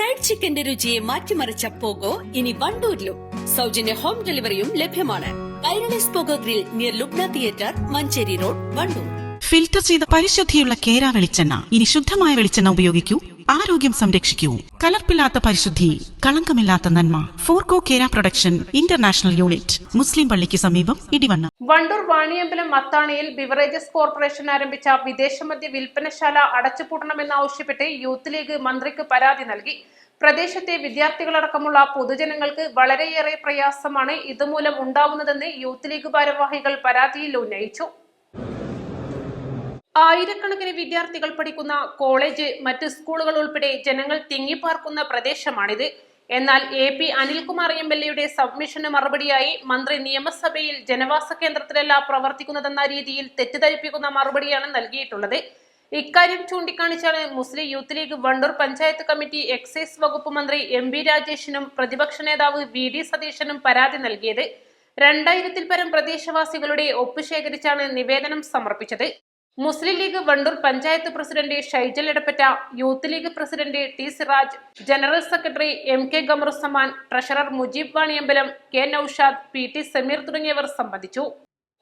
Fried ചിക്കന്റെ രുചിയെ മാറ്റിമറിച്ച pogo ഇനി വണ്ടൂരിലും. സൗജന്യ ഹോം ഡെലിവറിയും ലഭ്യമാണ്. Kairali's Pogo grill near Lubna theatre Manjeri road Wandoor. Filter ചെയ്ത പരിശുദ്ധിയുള്ള കേര വെളിച്ചെണ്ണ. ഇനി ശുദ്ധമായ വെളിച്ചെണ്ണ ഉപയോഗിക്കൂ. ആരോഗ്യം സംരക്ഷിക്കൂ. കലർപ്പില്ലാത്ത പരിശുദ്ധി കളങ്കമില്ലാത്ത നന്മ. Forco Kera production international unit. മുസ്ലിം പള്ളിക്ക് സമീപം ഇടിവണ്ണ. വണ്ടൂർ വാണിയമ്പലം മത്താണിയിൽ ബിവറേജസ് കോർപ്പറേഷൻ ആരംഭിച്ച വിദേശമദ്യ വിൽപ്പനശാല അടച്ചുപൂട്ടണമെന്നാവശ്യപ്പെട്ട് യൂത്ത് ലീഗ് മന്ത്രിക്ക് പരാതി നൽകി. പ്രദേശത്തെ വിദ്യാർത്ഥികളടക്കമുള്ള പൊതുജനങ്ങൾക്ക് വളരെയേറെ പ്രയാസമാണ് ഇതുമൂലം ഉണ്ടാവുന്നതെന്ന് യൂത്ത് ലീഗ് ഭാരവാഹികൾ പരാതിയിൽ ഉന്നയിച്ചു. ആയിരക്കണക്കിന് വിദ്യാർത്ഥികൾ പഠിക്കുന്ന കോളേജ് മറ്റ് സ്കൂളുകൾ ഉൾപ്പെടെ ജനങ്ങൾ തിങ്ങിപ്പാർക്കുന്ന പ്രദേശമാണിത്. എന്നാൽ A P Anilkumar M L എയുടെ സബ്മിഷന് മറുപടിയായി മന്ത്രി നിയമസഭയിൽ ജനവാസ കേന്ദ്രത്തിലല്ല പ്രവർത്തിക്കുന്നതെന്ന രീതിയിൽ തെറ്റിദ്ധരിപ്പിക്കുന്ന മറുപടിയാണ് നൽകിയിട്ടുള്ളത്. ഇക്കാര്യം ചൂണ്ടിക്കാണിച്ചാണ് Muslim Youth League Wandoor panchayat committee excise വകുപ്പ് മന്ത്രി എം വി രാജേഷിനും പ്രതിപക്ഷ നേതാവ് വി ഡി സതീശനും പരാതി നൽകിയത്. രണ്ടായിരത്തിൽ പരം പ്രദേശവാസികളുടെ ഒപ്പ് ശേഖരിച്ചാണ് നിവേദനം സമർപ്പിച്ചത്. Muslim League Wandoor panchayat president Shaijal Edappatta Youth League president T Siraj general secretary M K Kamaruzaman treasurer Mujeeb Vaniyambalam K Noushad P T Sameer തുടങ്ങിയവർ സംബന്ധിച്ചു.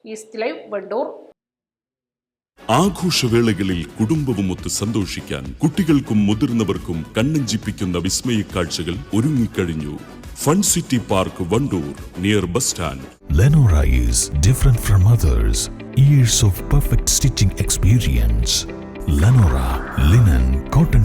East live Wandoor. ആഘോഷവേളകളിൽ കുടുംബവുമൊത്ത് സന്തോഷിക്കാൻ കുട്ടികൾക്കും മുതിർന്നവർക്കും കണ്ണഞ്ചിപ്പിക്കുന്ന വിസ്മയ കാഴ്ചകൾ ഒരുങ്ങിക്കഴിഞ്ഞു. Fun city park Wandoor near bus stand. Lenora is different from others. Years of perfect stitching experience. Lenora linen, cotton